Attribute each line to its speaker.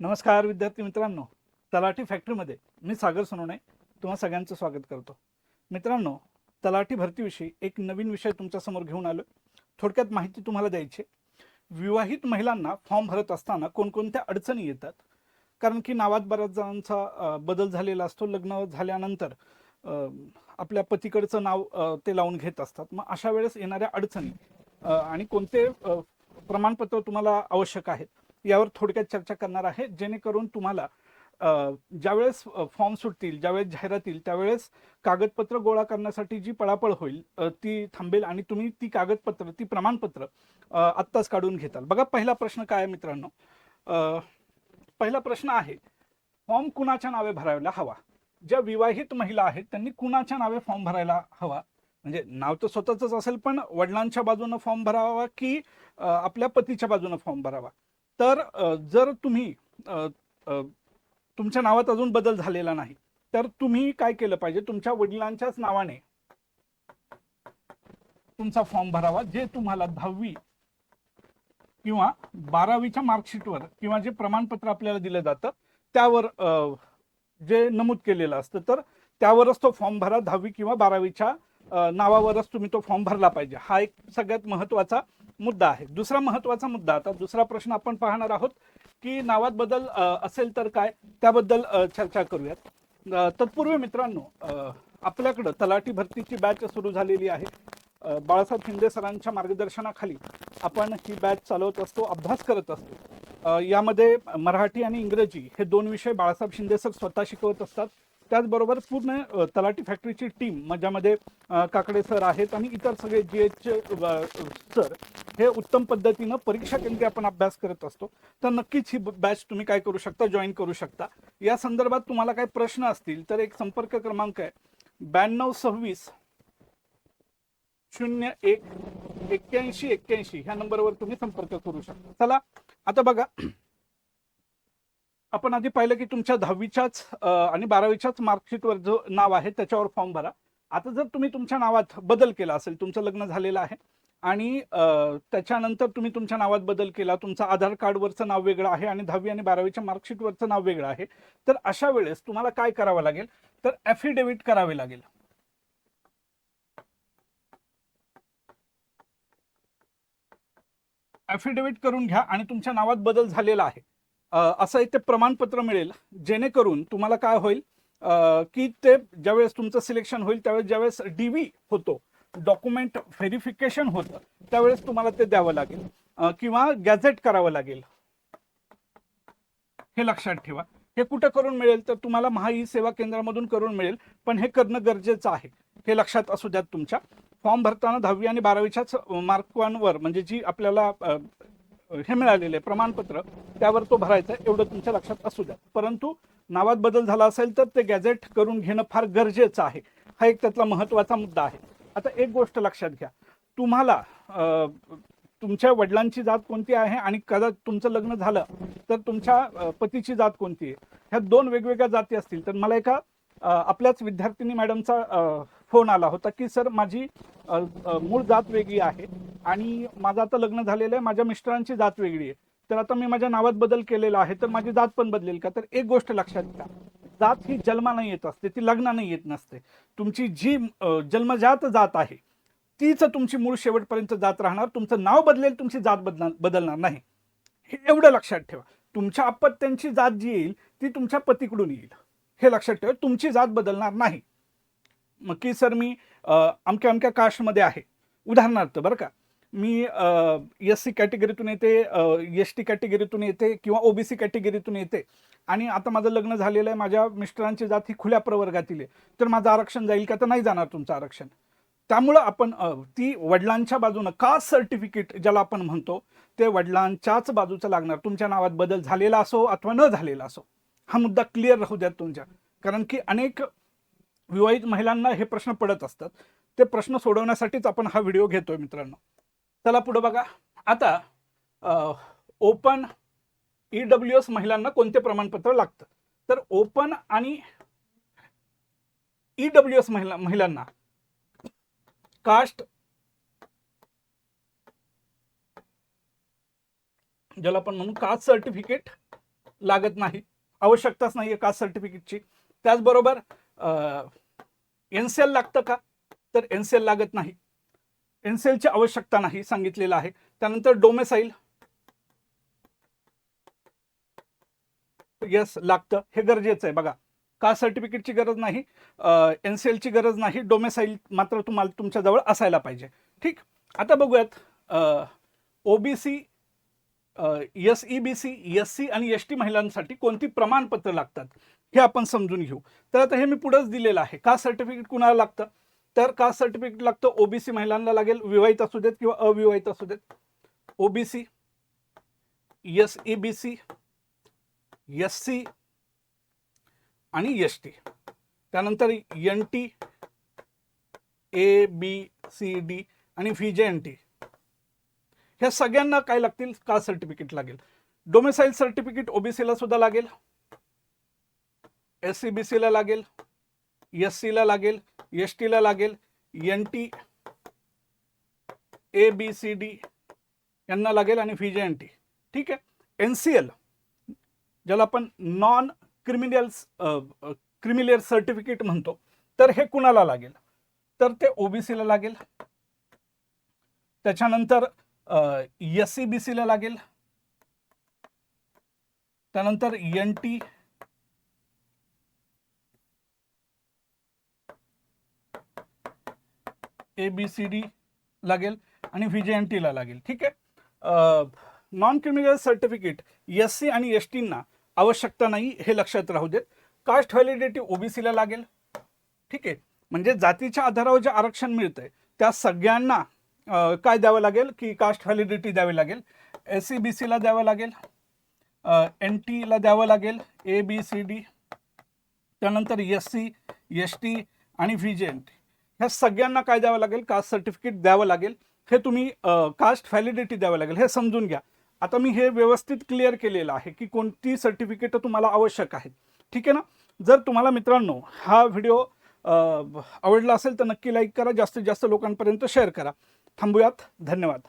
Speaker 1: नमस्कार विद्यार्थी मित्रांनो तलाठी फॅक्टरीमध्ये मी सागर सोनवणे तुम्हा सगळ्यांचं स्वागत करतो. मित्रांनो तलाठी भरतीविषयी एक नवीन विषय तुमच्यासमोर घेऊन आलो थोडक्यात माहिती तुम्हाला द्यायची विवाहित महिलांना फॉर्म भरत असताना कोणकोणत्या अडचणी येतात? कारण की नावात बऱ्याच जणांचा बदल झालेला असतो. लग्न झाल्यानंतर आपल्या पतीकडचं नाव ते लावून घेत असतात. मग अशा वेळेस येणाऱ्या अडचणी आणि कोणते प्रमाणपत्र तुम्हाला आवश्यक आहेत? यावर थोडक्यात चर्चा करणार आहे. जेणेकरून तुम्हाला ज्यावेळेस फॉर्म सुटतील ज्यावेळेस जाहिरात येईल त्यावेळेस कागदपत्र गोळा करण्यासाठी जी पळापळ होईल ती थांबेल आणि तुम्ही ती कागदपत्र ती प्रमाणपत्र आत्ताच काढून घेताल. बघा पहिला प्रश्न काय आहे मित्रांनो? पहिला प्रश्न आहे फॉर्म कुणाच्या नावे भरायला हवा? ज्या विवाहित महिला आहेत त्यांनी कुणाच्या नावे फॉर्म भरायला हवा? म्हणजे नाव तर स्वतःच असेल पण वडिलांच्या बाजूनं फॉर्म भरावा की आपल्या पतीच्या बाजूनं फॉर्म भरावा? तर जर तुम्ही तुमच्या नावात अजून बदल झालेला नाही तर तुम्ही काय केलं पाहिजे? तुमच्या वडिलांच्याच नावाने तुमचा फॉर्म भरावा जे तुम्हाला दहावी किंवा बारावीच्या मार्कशीटवर किंवा जे प्रमाणपत्र आपल्याला दिलं जातं त्यावर जे नमूद केलेलं असतं तर त्यावरच तो फॉर्म भरा दहावी किंवा बारावीच्या नावावरच तुम्ही तो फॉर्म भरला पाहिजे. हा एक सगळ्यात महत्त्वाचा मुद्दा आहे. दुसरा महत्त्वाचा मुद्दा आता दुसरा प्रश्न आपण पाहणार आहोत की नावात बदल असेल तर काय? त्याबद्दल चर्चा करूयात. तत्पूर्वी मित्रांनो आपल्याकडं तलाठी भरतीची बॅच सुरू झालेली आहे. बाळासाहेब शिंदे सरांच्या मार्गदर्शनाखाली आपण ही बॅच चालवत असतो अभ्यास करत असतो. यामध्ये मराठी आणि इंग्रजी हे दोन विषय बाळासाहेब शिंदे सर स्वतः शिकवत असतात. त्याचबरोबर पूर्ण तलाठी फॅक्टरीची टीम ज्यामध्ये काकडे सर आहेत आणि इतर सगळे जी एचचे सर हे उत्तम पद्धतीनं परीक्षा केंद्री आपण अभ्यास करत असतो. तर नक्कीच ही बॅच तुम्ही काय करू शकता जॉईन करू शकता. या संदर्भात तुम्हाला काही प्रश्न असतील तर एक संपर्क क्रमांक आहे. ब्याण्णव सव्वीस शून्य एक एक्क्याऐंशी एक्क्याऐंशी ह्या नंबरवर तुम्ही संपर्क करू शकता. चला आता बघा. आपण आधी पाहिलं की तुमच्या दहावीच्याच आणि बारावीच्याच मार्कशीटवर जो नाव आहे त्याच्यावर फॉर्म भरा. आता जर तुम्ही तुमच्या नावात बदल केला असेल तुमचं लग्न झालेलं आहे आणि त्याच्यानंतर तुम्ही तुमच्या नावात बदल केला तुमचं आधार कार्डवरचं नाव वेगळं आहे आणि दहावी आणि बारावीच्या मार्कशीटवरचं नाव वेगळं आहे तर अशा वेळेस तुम्हाला काय करावं लागेल? तर ॲफिडेव्हिट करावे लागेल. ॲफिडेव्हिट करून घ्या आणि तुमच्या नावात बदल झालेला आहे. असं एक ते प्रमाणपत्र मिळेल जेणेकरून तुम्हाला काय होईल की ते ज्यावेळेस तुमचं सिलेक्शन होईल त्यावेळेस ज्यावेळेस डी व्ही होतो डॉक्युमेंट व्हेरिफिकेशन होतं त्यावेळेस तुम्हाला ते द्यावं लागेल किंवा गॅझेट करावं लागेल. हे लक्षात ठेवा. हे कुठं करून मिळेल तर तुम्हाला महा ई सेवा केंद्रामधून करून मिळेल पण हे करणं गरजेचं आहे. हे लक्षात असू द्यात तुमच्या. फॉर्म भरताना दहावी आणि बारावीच्याच मार्कांवर म्हणजे जी आपल्याला हे मिळालेले आहे, प्रमाणपत्र त्यावर तो भरायचा आहे, एवढं तुमच्या लक्षात असू द्या. परंतु नावात बदल झाला असेल तर ते गॅझेट करून घेणं फार गरजेचं आहे. हा एक त्यातला महत्त्वाचा मुद्दा आहे. आता एक गोष्ट लक्षात घ्या. तुम्हाला तुमच्या वडिलांची जात कोणती आहे आणि कदाच तुमचं लग्न झालं तर तुमच्या पतीची जात कोणती आहे? ह्या दोन वेगवेगळ्या जाती असतील. तर मला एका आपल्याच विद्यार्थिनी मॅडमचा फोन आला होता की सर माझी मूळ जात वेगळी आहे. आणि माझं आता लग्न झालेलं आहे माझ्या मिस्टरांची जात वेगळी आहे. तर आता मी माझ्या नावात बदल केलेला आहे तर माझी जात पण बदलेल का? तर एक गोष्ट लक्षात घ्या. जात ही जन्मानं येत असते ती लग्नानं येत नसते. तुमची जी जन्मजात जात आहे तीच तुमची मूळ शेवटपर्यंत जात राहणार. तुमचं नाव बदलेल तुमची जात बदला बदलणार नाही. हे एवढं लक्षात ठेवा. तुमच्या अपत्यांची जात जी येईल ती तुमच्या पतीकडून येईल. हे लक्षात ठेवा तुमची जात बदलणार नाही. मग की सर मी अमक्या अमक्या कास्टमध्ये आहे. उदाहरणार्थ बरं का मी एस सी कॅटेगरीतून येते एस टी कॅटेगरीतून येते किंवा ओबीसी कॅटेगरीतून येते. आणि आता माझं लग्न झालेलं आहे माझ्या मिस्टरांची जात ही खुल्या प्रवर्गातील आहे. तर माझं आरक्षण जाईल का? तर नाही जाणार तुमचं आरक्षण. त्यामुळं आपण ती वडिलांच्या बाजूनं कास्ट सर्टिफिकेट ज्याला आपण म्हणतो ते वडिलांच्याच बाजूचं लागणार. तुमच्या नावात बदल झालेला असो अथवा न झालेला असो. हा मुद्दा क्लिअर राहू द्यात तुमच्या. कारण की अनेक विवाहित महिलांना हे प्रश्न पडत असतात. ते प्रश्न सोडवण्यासाठीच आपण हा व्हिडिओ घेतोय मित्रांनो. चला पुढे बघा. आता ओपन ई डब्ल्यू एस महिलांना कोणते प्रमाणपत्र लागतं? तर ओपन आणि ई डब्ल्यू एस महिला महिलांना कास्ट ज्याला आपण म्हणू कास्ट सर्टिफिकेट लागत नाही. आवश्यकताच नाही आहे कास्ट सर्टिफिकेटची. त्याचबरोबर एन सी एल लागतं का? तर एन सी एल लागत नाही. एन सी एलची आवश्यकता नाही सांगितलेलं आहे. त्यानंतर डोमेसाईल यस लागतं. हे गरजेचं आहे. बघा का सर्टिफिकेटची गरज नाही. एन सी एलची गरज नाही. डोमेसाईल मात्र तुम्हाला तुमच्याजवळ असायला पाहिजे. ठीक? आता बघूयात. OBC S E B C S C आणि एस टी महिलांसाठी कोणती प्रमाणपत्र लागतात? हे आपण समजून घेऊ. तर आता हे मी पुढंच दिलेलं आहे. कास्ट सर्टिफिकेट कुणाला लागतं? तर कास्ट सर्टिफिकेट लागतं ओबीसी महिलांना लागेल. विवाहित असू देत किंवा अविवाहित असू देत. OBC S E B C S C आणि एस टी त्यानंतर N T A B C D आणि व्ही जे एन टी ह्या सगळ्यांना काय लागतील? कास्ट सर्टिफिकेट लागेल. डोमेसाईल सर्टिफिकेट ओबीसीला सुद्धा लागेल. एस सी बी सीला लागेल एस सीला लागेल एस टीला लागेल N T A B C D यांना लागेल आणि व्ही जे एन टी ठीक आहे? एन सी एल ज्याला आपण नॉन क्रिमिनल्स क्रिमिनल सर्टिफिकेट म्हणतो तर हे कुणाला लागेल? तर ते ओबीसीला लागेल. त्याच्यानंतर एस सी बी सीला लागेल. त्यानंतर N T A B C D लागेल आणि व्ही जे एन टीला लागेल. ठीक आहे? Non criminal certificate S C आणि एस टींना आवश्यकता नाही हे लक्षात राहू देत. कास्ट व्हॅलिडिटी ओबीसीला लागेल. ठीक आहे? म्हणजे जातीच्या आधारावर जे आरक्षण मिळतंय त्या सगळ्यांना काय द्यावं लागेल? की कास्ट व्हॅलिडिटी द्यावी लागेल. एस सी बी सीला द्यावं लागेल. एन टीला द्यावं लागेल. ए बी सी डी त्यानंतर एस सी एस टी आणि व्ही जे एन टी ह्या सगळ्यांना काय द्यावं लागेल? कास्ट सर्टिफिकेट द्यावं लागेल. हे तुम्ही कास्ट व्हॅलिडिटी द्यावं लागेल. हे समजून घ्या. आता मी हे व्यवस्थित क्लिअर केलेलं आहे की कोणती सर्टिफिकेट तुम्हाला आवश्यक आहेत. ठीक आहे ना? जर तुम्हाला मित्रांनो हा व्हिडिओ आवडला असेल तर नक्की लाईक करा. जास्तीत जास्त लोकांपर्यंत शेअर करा. थांबूयात. धन्यवाद.